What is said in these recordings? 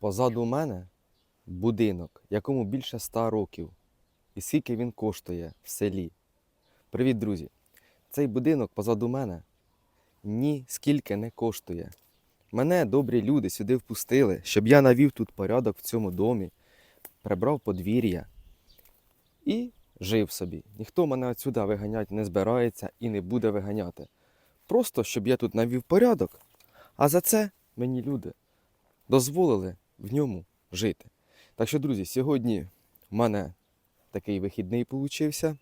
Позаду мене будинок, якому більше ста років. І скільки він коштує в селі. Привіт, друзі! Цей будинок позаду мене ні скільки не коштує. Мене добрі люди сюди впустили, щоб я навів тут порядок в цьому домі, прибрав подвір'я і жив собі. Ніхто мене отсюди виганяти не збирається і не буде виганяти. Просто щоб я тут навів порядок, а за це мені люди дозволили в ньому жити. Так що, друзі, сьогодні в мене такий вихідний получився.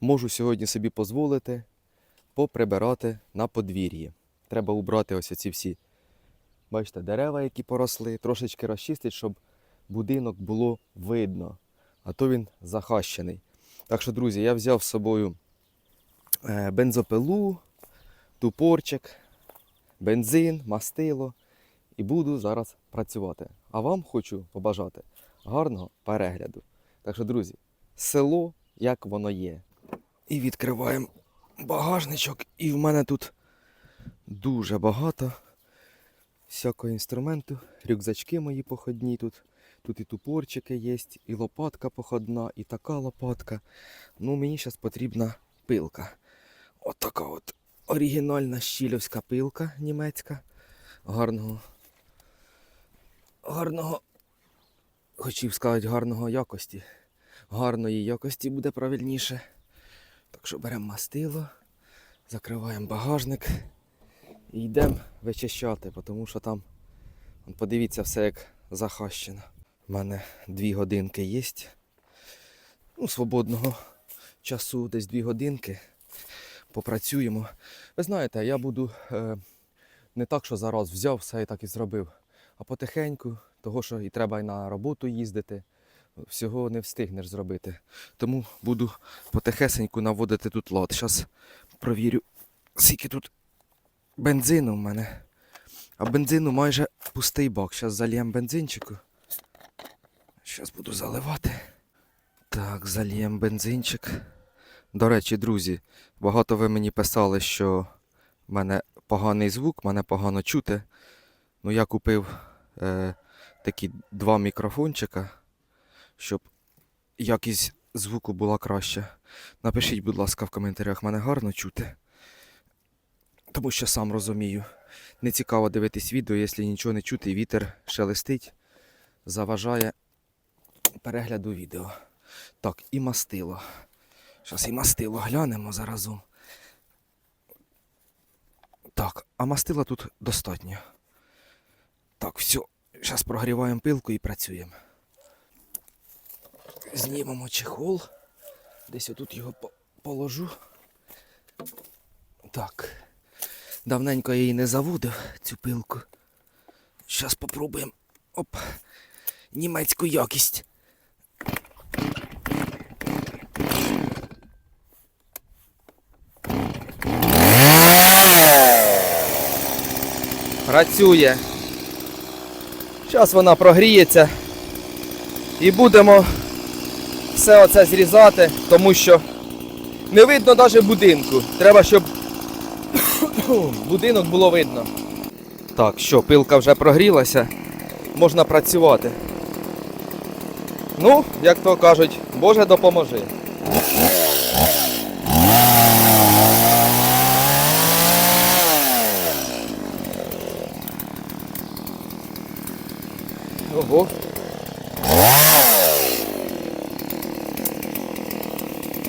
Можу сьогодні собі дозволити поприбирати на подвір'ї. Треба убрати ось ці всі, бачите, дерева, які поросли, трошечки розчистити, щоб будинок було видно, а то він захащений. Так що, друзі, я взяв з собою е, бензопилу, тупорчик, бензин, мастило і буду зараз працювати. А вам хочу побажати гарного перегляду. Так що, друзі, село як воно є. І відкриваємо багажничок, і в мене тут дуже багато всякого інструменту. Рюкзачки мої походні тут. Тут і тупорчики є, і лопатка походна, і така лопатка. Ну, мені зараз потрібна пилка. От така от оригінальна щілівська пилка німецька. Гарного. Гарного. Хотів сказати, гарного якості. Гарної якості буде правильніше. Так що беремо мастило, закриваємо багажник і йдемо вичищати, тому що там, подивіться, все як захащено. У мене дві годинки є. Ну, свободного часу, десь дві годинки. Попрацюємо. Ви знаєте, я буду е, не так, що зараз взяв все і так і зробив, потихеньку, того, що і треба і на роботу їздити. Всього не встигнеш зробити. Тому буду потихесеньку наводити тут лад. Зараз провірю, скільки тут бензину в мене. А бензину майже пустий бак. Зараз зальємо бензинчику. Зараз буду заливати. Так, зальємо бензинчик. До речі, друзі, багато ви мені писали, що в мене поганий звук, мене погано чути. Ну, я купив е, такі два мікрофончика, щоб якість звуку була краща. Напишіть, будь ласка, в коментарях, мене гарно чути. Тому що сам розумію. Не цікаво дивитись відео, якщо нічого не чути, вітер шелестить, заважає перегляду відео. Так, і мастило. Зараз і мастило глянемо заразом. Так, а мастила тут достатньо. Так, все. Зараз прогріваємо пилку і працюємо. Знімемо чехол. Десь отут його положу. Так. Давненько я її не заводив, цю пилку. Зараз спробуємо. Оп. Німецьку якість. Працює. Зараз вона прогріється. І будемо все оце зрізати, тому що не видно навіть будинку. Треба, щоб будинок було видно. Так, що, пилка вже прогрілася, можна працювати. Ну, як то кажуть, Боже допоможи. Ого.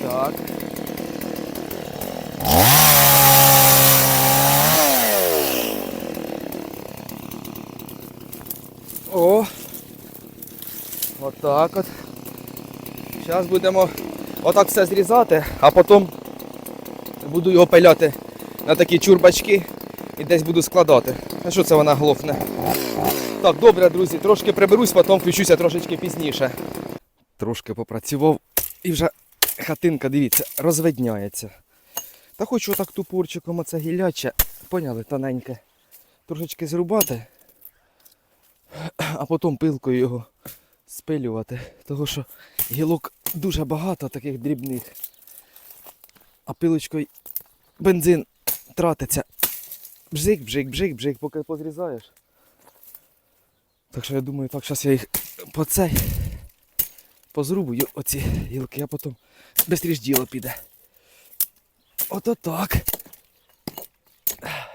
Так. О! Отак от. Зараз будемо отак все зрізати, а потім буду його пиляти на такі чурбачки і десь буду складати. А що це вона глохне? Так, добре, друзі, трошки приберусь, потім включуся трошечки пізніше. Трошки попрацював і вже хатинка, дивіться, розвидняється. Та хочу отак тупорчиком оце гіляче, поняли, тоненьке. Трошечки зрубати, а потім пилкою його спилювати. Тому що гілок дуже багато таких дрібних. А пилочкою бензин тратиться. Бжик, бжик, бжик, бжик, поки позрізаєш. Так що я думаю, так, зараз я їх по цей позрубую оці гілки, а потім швидше діло піде. Ото так.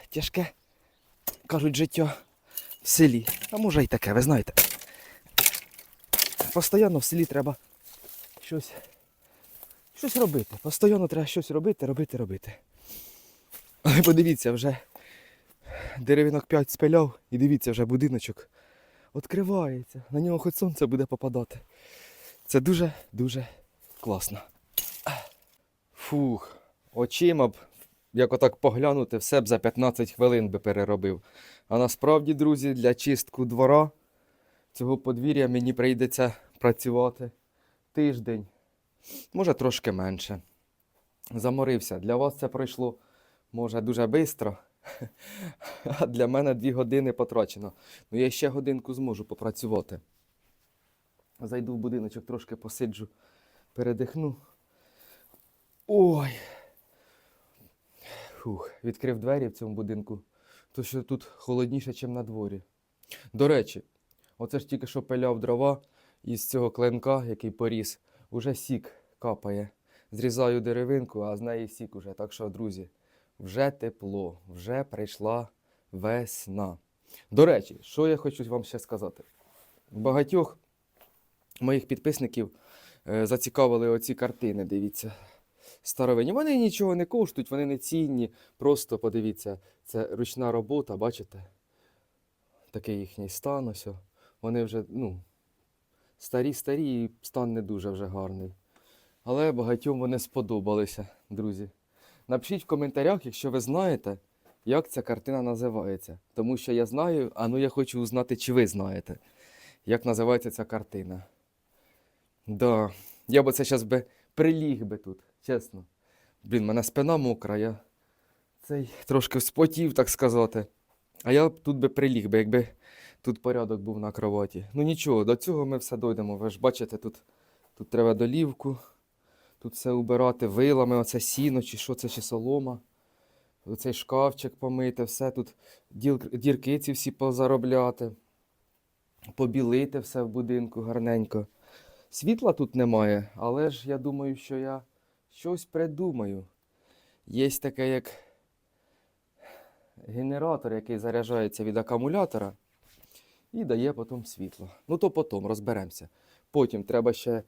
Тяжке, кажуть, життя в селі. А може і таке, ви знаєте. Постоянно в селі треба щось, щось робити. Постоянно треба щось робити, робити, робити. Але подивіться, вже деревинок 5 спиляв і дивіться, вже будиночок відкривається. На нього хоч сонце буде попадати. Це дуже-дуже класно. Фух, очима б, як отак поглянути, все б за 15 хвилин би переробив. А насправді, друзі, для чистку двора цього подвір'я мені прийдеться працювати тиждень, може трошки менше. Заморився. Для вас це пройшло може дуже швидко, а для мене дві години потрачено. Ну я ще годинку зможу попрацювати. Зайду в будиночок, трошки посиджу, передихну. Ой. Фух, відкрив двері в цьому будинку, то що тут холодніше, ніж на дворі. До речі, оце ж тільки що пиляв дрова із цього клинка, який поріс, уже сік капає. Зрізаю деревинку, а з неї сік уже. Так що, друзі, вже тепло, вже прийшла весна. До речі, що я хочу вам ще сказати? Багатьох моїх підписників е, зацікавили оці картини, дивіться. Старовинні. Вони нічого не коштують, вони не цінні. Просто подивіться, це ручна робота, бачите? Такий їхній стан ось. Вони вже, ну, старі-старі, і стан не дуже вже гарний. Але багатьом вони сподобалися, друзі. Напишіть в коментарях, якщо ви знаєте, як ця картина називається. Тому що я знаю, а ну я хочу узнати, чи ви знаєте, як називається ця картина. Да, я б це зараз би приліг би тут, чесно. Блін, мене спина мокра, я цей трошки вспотів, так сказати. А я б тут би приліг би, якби тут порядок був на кроваті. Ну нічого, до цього ми все дойдемо. Ви ж бачите, тут, тут треба долівку, тут все убирати вилами, оце сіно, чи що це, чи солома. Оцей шкафчик помити, все тут дірки ці всі позаробляти, побілити все в будинку гарненько. Світла тут немає, але ж я думаю, що я щось придумаю. Є таке як генератор, який заряджається від акумулятора і дає потім світло. Ну то потім розберемося. Потім треба ще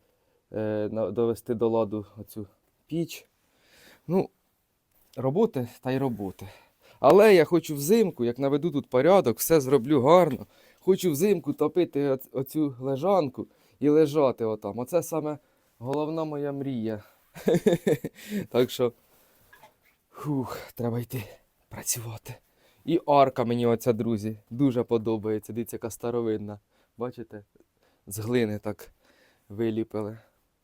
довести до ладу оцю піч. Ну, роботи та й роботи. Але я хочу взимку, як наведу тут порядок, все зроблю гарно. Хочу взимку топити оцю лежанку і лежати отам. Оце саме головна моя мрія. так що, фух, треба йти працювати. І арка мені оця, друзі, дуже подобається. Дивіться, яка старовинна. Бачите? З глини так виліпили.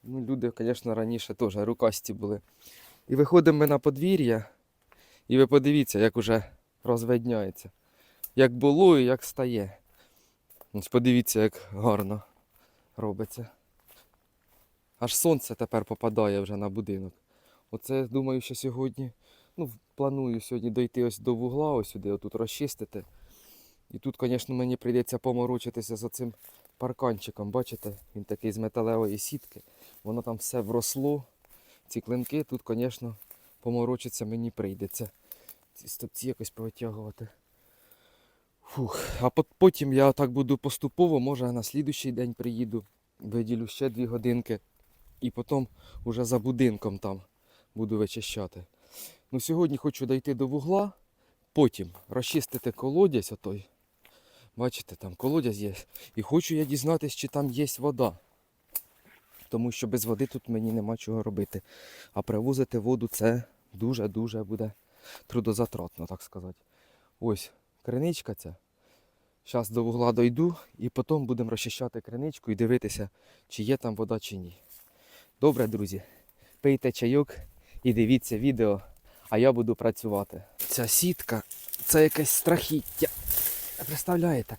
Ну, люди, звісно, раніше теж рукасті були. І виходимо ми на подвір'я, і ви подивіться, як уже розвидняється. Як було і як стає. Ось подивіться, як гарно робиться. Аж сонце тепер попадає вже на будинок. Оце, думаю, що сьогодні, ну, планую сьогодні дойти ось до вугла, ось сюди, отут розчистити. І тут, звісно, мені прийдеться поморочитися за цим парканчиком. Бачите, він такий з металевої сітки. Воно там все вросло. Ці клинки тут, звісно, поморочитися мені прийдеться. Ці стопці якось повитягувати. Фух. А потім я так буду поступово, може на слідущий день приїду, виділю ще дві годинки. І потім уже за будинком там буду вичищати. Ну, сьогодні хочу дійти до вугла, потім розчистити колодязь отой. Бачите, там колодязь є. І хочу я дізнатися, чи там є вода. Тому що без води тут мені нема чого робити. А привозити воду це дуже-дуже буде трудозатратно, так сказати. Ось криничка ця. Зараз до вугла дойду і потім будемо розчищати криничку і дивитися, чи є там вода, чи ні. Добре, друзі, пийте чайок і дивіться відео, а я буду працювати. Ця сітка це якесь страхіття. Представляєте?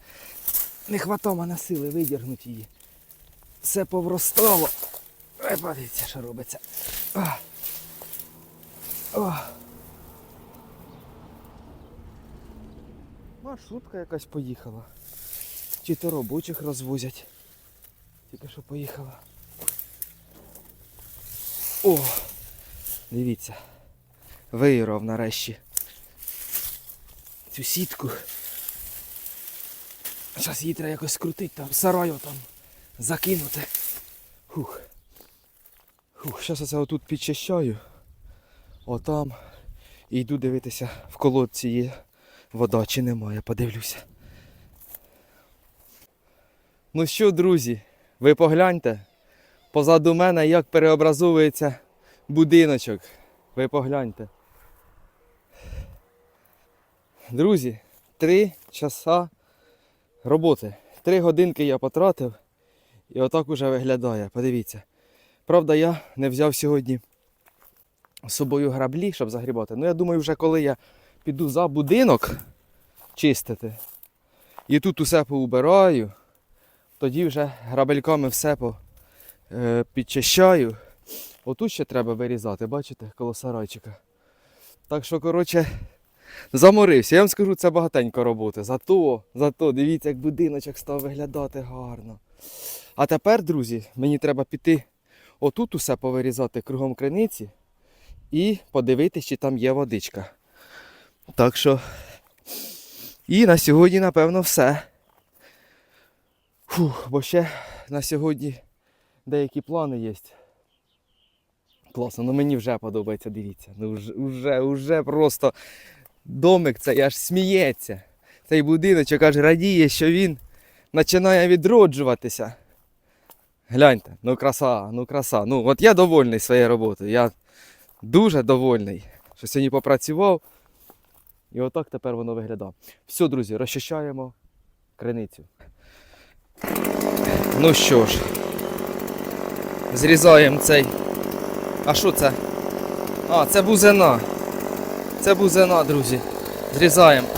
Не хватало мене сили видірнути її. Все повростало. Ой, подивіться, що робиться. А. О. Маршрутка якась поїхала. Чи то робочих розвозять. Тільки що поїхала. О! Дивіться. Виїрав нарешті. Цю сітку. Зараз її треба якось скрутити там, сараю там закинути. Хух. Хух, зараз я отут підчищаю. Отам. І йду дивитися в колодці є вода чи немає, подивлюся. Ну що, друзі, ви погляньте. Позаду мене як переобразовується будиночок. Ви погляньте. Друзі, три часа роботи. Три годинки я потратив і отак уже виглядає. Подивіться. Правда, я не взяв сьогодні з собою граблі, щоб загрібати. Ну я думаю, вже коли я піду за будинок чистити і тут усе поубираю, тоді вже грабельками все по, е, підчищаю. Отут ще треба вирізати, бачите, коло сарайчика. Так що, коротше, заморився. Я вам скажу, це багатенько роботи. Зато, зато, дивіться, як будиночок став виглядати гарно. А тепер, друзі, мені треба піти отут усе повирізати кругом криниці і подивитися, чи там є водичка. Так що. І на сьогодні, напевно, все. Фух, бо ще на сьогодні деякі плани є. Класно, ну мені вже подобається, дивіться. Ну вже, вже, вже просто домик цей аж сміється. Цей будиночок аж радіє, що він починає відроджуватися. Гляньте, ну краса, ну краса. Ну от я довольний своєю роботою. Я дуже довольний, що сьогодні попрацював. І отак тепер воно виглядає. Все, друзі, розчищаємо криницю. Ну що ж, зрізаємо цей. А що це? А, це бузина. Це бузина, друзі. Зрізаємо.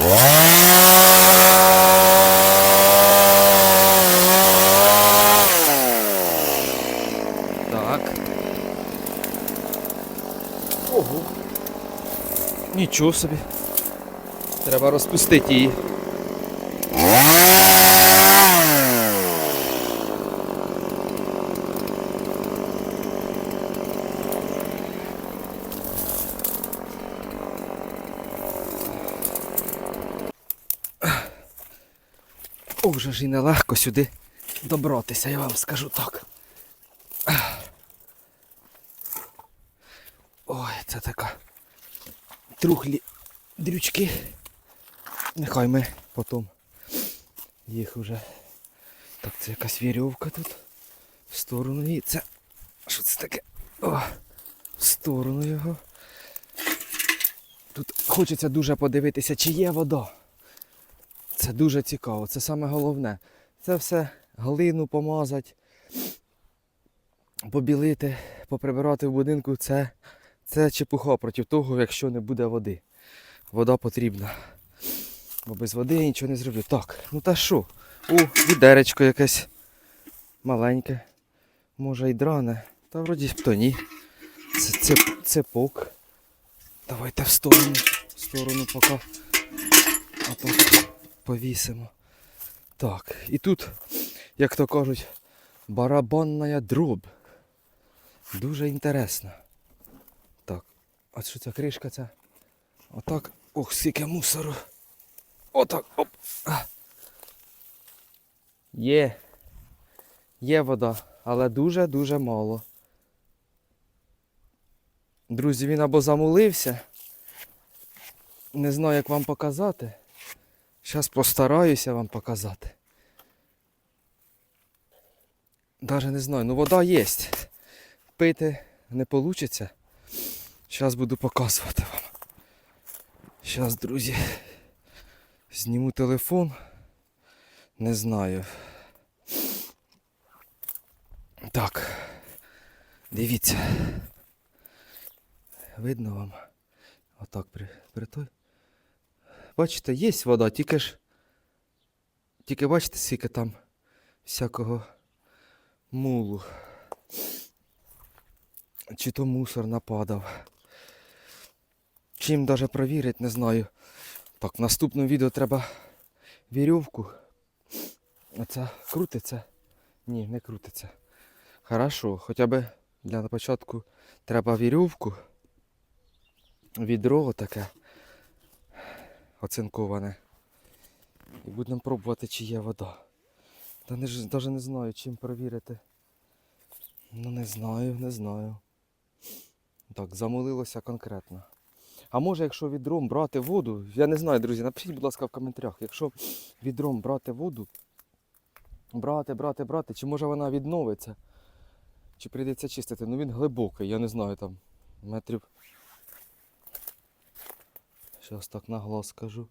Так. Ого. Нічого собі. Треба розпустити її. Ох, ж і нелегко сюди добратися, я вам скажу так. Ой, це така трухлі дрючки. Нехай ми потім їх уже. Так, це якась вірьовка тут. В сторону її. Це. Що це таке? О, в сторону його. Тут хочеться дуже подивитися, чи є вода. Це дуже цікаво, це саме головне. Це все глину помазати, побілити, поприбирати в будинку. Це, це чепуха проти того, якщо не буде води. Вода потрібна. Бо без води я нічого не зроблю. Так, ну та що? О, відеречко якесь маленьке. Може й дране. Та вроді то ні. Це, це цепок. Давайте в сторону. В сторону поки. А то повісимо. Так, і тут, як то кажуть, барабанна дроб. Дуже інтересно. Так, а що ця кришка ця? Отак. Ох, скільки мусору. Отак. Оп. Є. Є вода, але дуже-дуже мало. Друзі, він або замулився. Не знаю, як вам показати. Зараз постараюся вам показати. Даже не знаю, ну вода є. Пити не вийде. Зараз буду показувати вам. Зараз, друзі, зніму телефон. Не знаю. Так. Дивіться. Видно вам? Отак при, при той. Бачите, є вода, тільки ж. Тільки бачите, скільки там всякого мулу. Чи то мусор нападав. Чим даже провірити, не знаю. Так, в наступному відео треба вірьовку Оце крутиться? Ні, не крутиться. Хорошо, хоча б для початку треба вірьовку. Відро таке оцинковане. І будемо пробувати, чи є вода. Та не навіть не знаю, чим перевірити. Ну не знаю, не знаю. Так, замолилося конкретно. А може, якщо відром брати воду, я не знаю, друзі, напишіть, будь ласка, в коментарях, якщо відром брати воду, брати, брати, брати, чи може вона відновиться, чи прийдеться чистити. Ну він глибокий, я не знаю там метрів. Щас так на глаз скажу.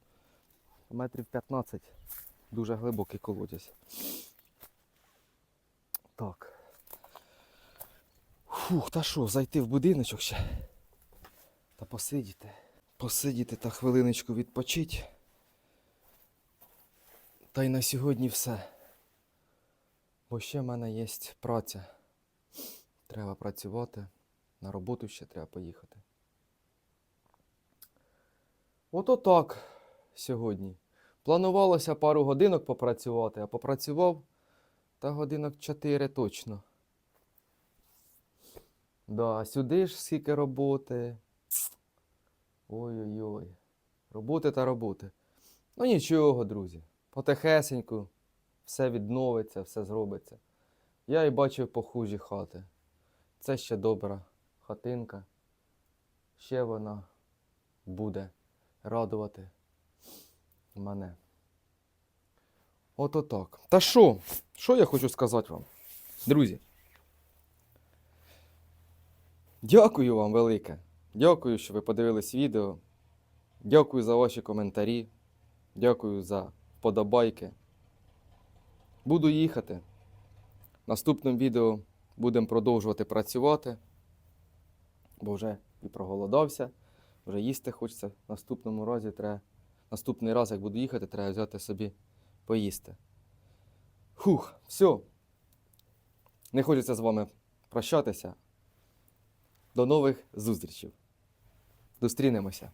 Метрів 15. Дуже глибокий колодязь. Так. Фух, та що, зайти в будиночок ще? Та посидіти. Посидіти та хвилиночку відпочить. Та й на сьогодні все. Бо ще в мене є праця. Треба працювати. На роботу ще треба поїхати. Ото так сьогодні. Планувалося пару годинок попрацювати, а попрацював та годинок 4 точно. Да, сюди ж скільки роботи. Ой-ой-ой. Роботи та роботи. Ну нічого, друзі. Потихесеньку все відновиться, все зробиться. Я і бачив похужі хати. Це ще добра хатинка. Ще вона буде радувати мене. Ото так. Та що? Що я хочу сказати вам? Друзі. Дякую вам велике. Дякую, що ви подивились відео. Дякую за ваші коментарі. Дякую за вподобайки. Буду їхати. В наступному відео будемо продовжувати працювати, бо вже і проголодався, вже їсти хочеться. В наступному разі треба. Наступний раз, як буду їхати, треба взяти собі поїсти. Хух, все. Не хочеться з вами прощатися. До нових зустрічей. Зустрінемося.